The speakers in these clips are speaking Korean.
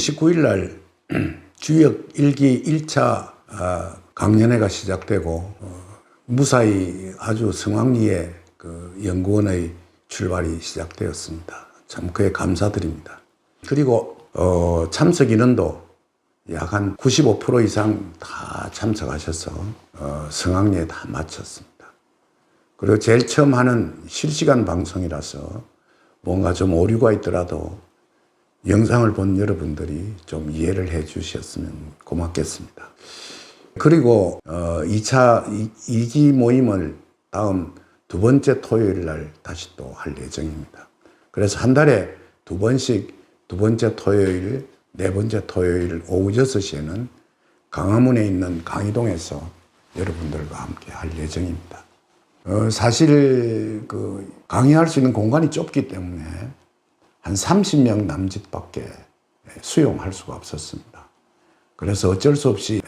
29일 날 주역 일기 1차 아, 강연회가 시작되고 어, 무사히 아주 성황리에 그 연구원의 출발이 시작되었습니다. 참 그에 감사드립니다. 그리고 어, 참석 인원도 약 한 95% 이상 다 참석하셔서 어, 성황리에 다 마쳤습니다. 그리고 제일 처음 하는 실시간 방송이라서 뭔가 좀 오류가 있더라도 영상을 본 여러분들이 좀 이해를 해 주셨으면 고맙겠습니다. 그리고 어 2차 2기 모임을 다음 두 번째 토요일 날 다시 또 할 예정입니다. 그래서 한 달에 두 번씩 두 번째 토요일, 네 번째 토요일 오후 6시에는 강화문에 있는 강의동에서 여러분들과 함께 할 예정입니다. 어, 사실 그 강의할 수 있는 공간이 좁기 때문에 한 30명 남짓밖에 수용할 수가 없었습니다. 그래서 어쩔 수 없이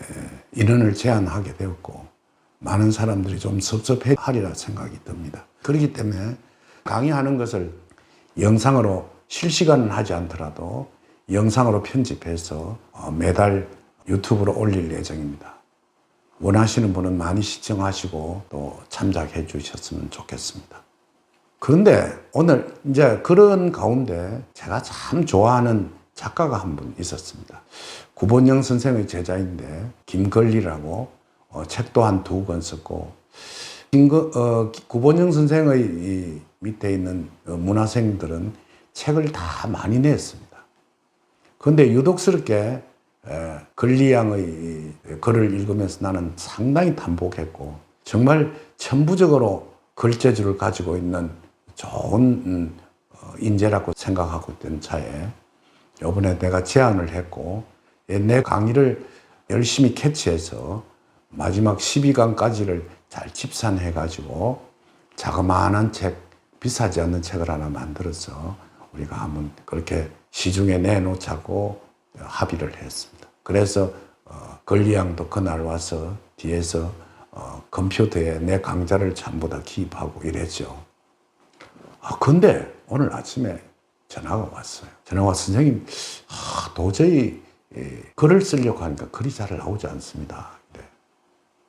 인원을 제한하게 되었고 많은 사람들이 좀 섭섭해 하리라 생각이 듭니다. 그렇기 때문에 강의하는 것을 영상으로 실시간은 하지 않더라도 영상으로 편집해서 어, 매달 유튜브로 올릴 예정입니다. 원하시는 분은 많이 시청하시고 또 참작해 주셨으면 좋겠습니다. 그런데 오늘 이제 그런 가운데 제가 참 좋아하는 작가가 한 분 있었습니다. 구본영 선생의 제자인데 김걸리라고 어, 책도 한 두 권 썼고 김거, 어, 구본영 선생의 이 밑에 있는 어, 문화생들은 책을 다 많이 냈습니다. 그런데 유독스럽게 에, 걸리양의 이 글을 읽으면서 나는 상당히 담복했고 정말 천부적으로 글재주를 가지고 있는 좋은 음, 어, 인재라고 생각하고 있던 차에 이번에 내가 제안을 했고 예, 내 강의를 열심히 캐치해서 마지막 12강까지를 잘 집산해 가지고 자그마한 책 비싸지 않는 책을 하나 만들어서 우리가 한번 그렇게 시중에 내놓자고 합의를 했습니다. 그래서 어, 걸리양도 그날 와서 뒤에서 어, 컴퓨터에 내 강좌를 전부 다 기입하고 이랬죠. 아, 근데 오늘 아침에 전화가 왔어요. 전화가 와서 선생님, 아, 도저히 예, 글을 쓰려고 하니까 글이 잘 나오지 않습니다. 그래.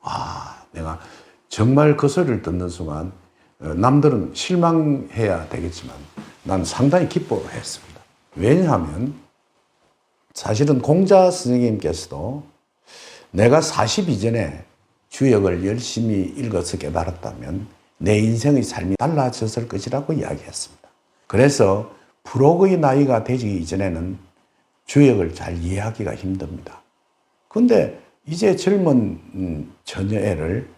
아, 내가 정말 그 소리를 듣는 순간 어, 남들은 실망해야 되겠지만 난 상당히 기뻐했습니다. 왜냐하면 사실은 공자 선생님께서도 내가 40 이전에 주역을 열심히 읽어서 깨달았다면 내 인생의 삶이 달라졌을 것이라고 이야기했습니다. 그래서 부록의 나이가 되기 이전에는 주역을 잘 이해하기가 힘듭니다. 근데 이제 젊은 음, 처녀애를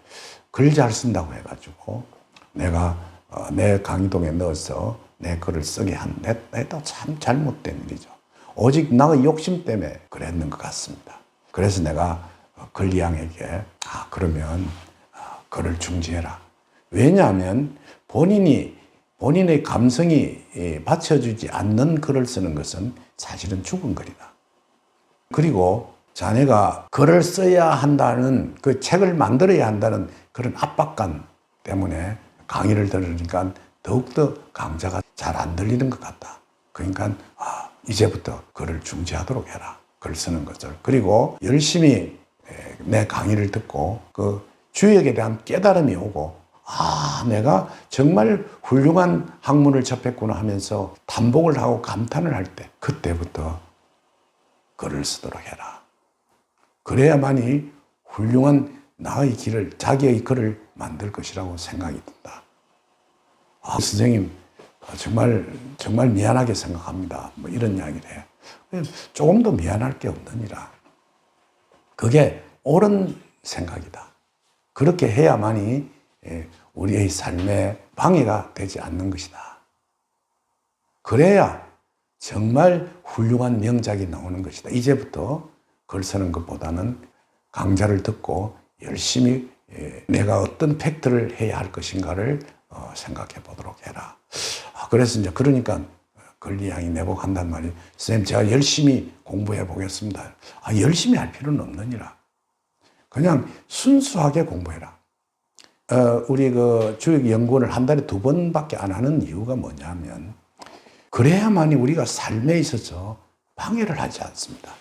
글 잘 쓴다고 해가지고 내가 어, 내 강의동에 넣어서 내 글을 쓰게 한 내, 내도 참 잘못된 일이죠. 오직 나의 욕심 때문에 그랬는 것 같습니다. 그래서 내가 어, 걸리양에게 아 그러면 어, 글을 중지해라. 왜냐하면 본인이 본인의 감성이 예, 받쳐주지 않는 글을 쓰는 것은 사실은 죽은 글이다. 그리고 자네가 글을 써야 한다는 그 책을 만들어야 한다는 그런 압박감 때문에 강의를 들으니까 더욱더 강좌가 잘 안 들리는 것 같다. 그러니까 아, 이제부터 글을 중지하도록 해라. 글 쓰는 것을. 그리고 열심히 에, 내 강의를 듣고 그 주역에 대한 깨달음이 오고 아, 내가 정말 훌륭한 학문을 접했구나 하면서 담복을 하고 감탄을 할 때, 그때부터 글을 쓰도록 해라. 그래야만이 훌륭한 나의 길을, 자기의 글을 만들 것이라고 생각이 든다. 아, 선생님, 정말, 정말 미안하게 생각합니다. 뭐 이런 이야기를 해요. 조금 더 미안할 게 없느니라. 그게 옳은 생각이다. 그렇게 해야만이 예, 우리의 삶에 방해가 되지 않는 것이다. 그래야 정말 훌륭한 명작이 나오는 것이다. 이제부터 글 쓰는 것보다는 강좌를 듣고 열심히 예, 내가 어떤 팩트를 해야 할 것인가를 어, 생각해 보도록 해라. 아, 그래서 이제 그러니까 권리양이 내복한단 말이에요. 선생님, 제가 열심히 공부해 보겠습니다. 아, 열심히 할 필요는 없느니라. 그냥 순수하게 공부해라. 어, 우리 그 주역 연구원을 한 달에 두 번밖에 안 하는 이유가 뭐냐면, 그래야만이 우리가 삶에 있어서 방해를 하지 않습니다.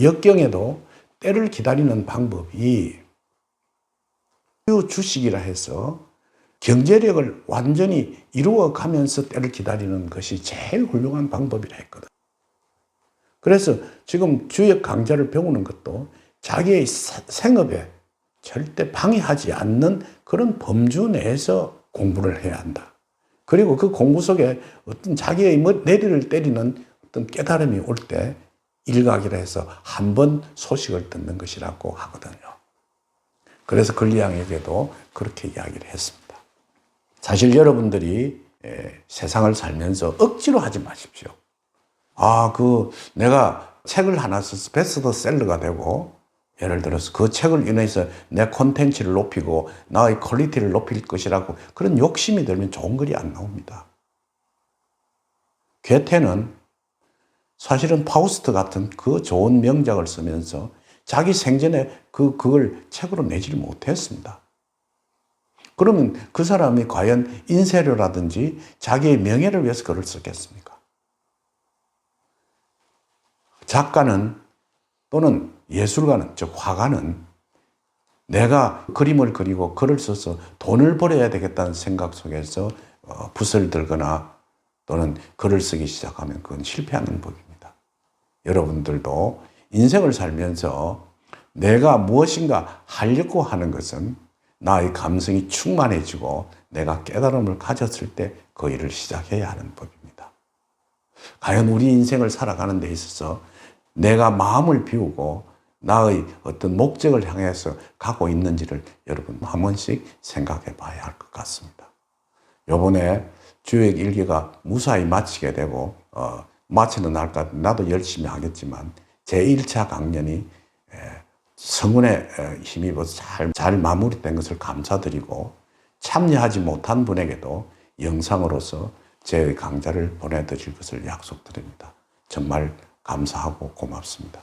역경에도 때를 기다리는 방법이 주식이라 해서 경제력을 완전히 이루어 가면서 때를 기다리는 것이 제일 훌륭한 방법이라 했거든. 그래서 지금 주역 강좌를 배우는 것도 자기의 사- 생업에 절대 방해하지 않는 그런 범주 내에서 공부를 해야 한다. 그리고 그 공부 속에 어떤 자기의 머- 내리를 때리는 어떤 깨달음이 올 때 일각이라 해서 한 번 소식을 듣는 것이라고 하거든요. 그래서 근리양에게도 그렇게 이야기를 했습니다. 사실 여러분들이 에, 세상을 살면서 억지로 하지 마십시오. 아, 그 내가 책을 하나 써서 베스트셀러가 되고 예를 들어서 그 책을 인해서 내 콘텐츠를 높이고 나의 퀄리티를 높일 것이라고 그런 욕심이 들면 좋은 글이 안 나옵니다. 괴테는 사실은 파우스트 같은 그 좋은 명작을 쓰면서 자기 생전에 그, 그걸 책으로 내지를 못했습니다. 그러면 그 사람이 과연 인쇄료라든지 자기의 명예를 위해서 글을 썼겠습니까? 작가는 또는 예술가는, 즉 화가는 내가 그림을 그리고 글을 써서 돈을 벌어야 되겠다는 생각 속에서 어, 붓을 들거나 또는 글을 쓰기 시작하면 그건 실패하는 법입니다. 여러분들도 인생을 살면서 내가 무엇인가 하려고 하는 것은 나의 감성이 충만해지고 내가 깨달음을 가졌을 때 그 일을 시작해야 하는 법입니다. 과연 우리 인생을 살아가는 데 있어서 내가 마음을 비우고 나의 어떤 목적을 향해서 가고 있는지를 여러분 한 번씩 생각해 봐야 할 것 같습니다. 요번에 주역 일기가 무사히 마치게 되고, 어, 마치는 날까지 나도 열심히 하겠지만, 제1차 강연이 에, 성운에 에, 힘입어서 잘, 잘 마무리된 것을 감사드리고, 참여하지 못한 분에게도 영상으로서 제 강좌를 보내드릴 것을 약속드립니다. 정말 감사하고 고맙습니다.